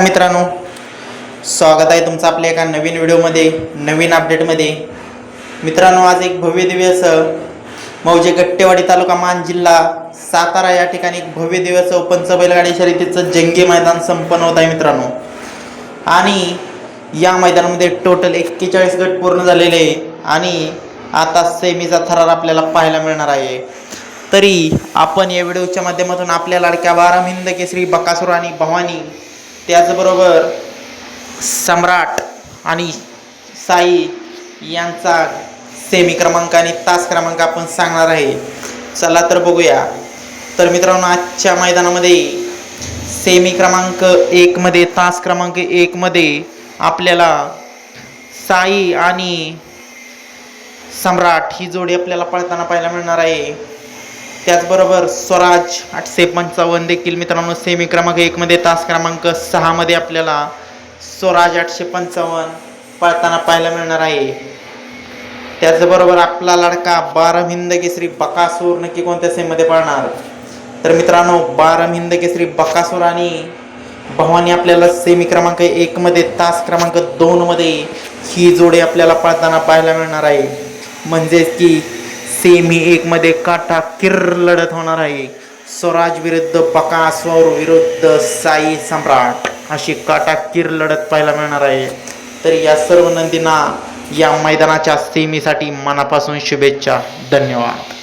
मित्रांनो स्वागत आहे तुमचं आपल्या एका नवीन व्हिडिओमध्ये नवीन अपडेटमध्ये मित्रांनो आज एक भव्य दिव्य असं मौजे गट्टेवाडी तालुका मान जिल्हा सातारा या ठिकाणी एक भव्य दिव्य असं पंच बैलगाडी शर्यतीचं जंगी मैदान संपन्न होत आहे मित्रांनो. आणि या मैदानामध्ये टोटल एक्केचाळीस गट पूर्ण झालेले आहे आणि आता सेमीचा थरार आपल्याला पाहायला मिळणार आहे. तरी आपण या व्हिडिओच्या माध्यमातून आपल्या लाडक्या बारा हिंद केसरी बकासूर आणि भवानी त्याचबरोबर सम्राट आणि साई यांचा सेमी क्रमांक आणि तास क्रमांक आपण सांगणार आहे. चला तर बघूया. तर मित्रांनो आजच्या मैदानामध्ये सेमी क्रमांक एकमध्ये तास क्रमांक एकमध्ये आपल्याला साई आणि सम्राट ही जोडी आपल्याला पळताना पाहायला मिळणार आहे. त्याचबरोबर स्वराज आठशे पंचावन्न देखील मित्रांनो सेमी क्रमांक एकमध्ये तास क्रमांक सहामध्ये आपल्याला स्वराज आठशे पंचावन्न पळताना पाहायला मिळणार आहे. त्याचबरोबर आपला लडका बारम हिंद केसरी बकासूर नक्की कोणत्या सेममध्ये पळणार? तर मित्रांनो बारम हिंद केसरी बकासूर आणि भवानी आपल्याला सेमी क्रमांक एकमध्ये तास क्रमांक दोनमध्ये ही जोडी आपल्याला पळताना पाहायला मिळणार आहे. म्हणजेच की सेमी एकमध्ये काटा किर लढत होणार आहे. स्वराज विरुद्ध बकासवर विरुद्ध साई सम्राट अशी काटा किर लढत पाहायला मिळणार आहे. तर या सर्व नंदींना या मैदानाच्या सेमीसाठी मनापासून शुभेच्छा. धन्यवाद.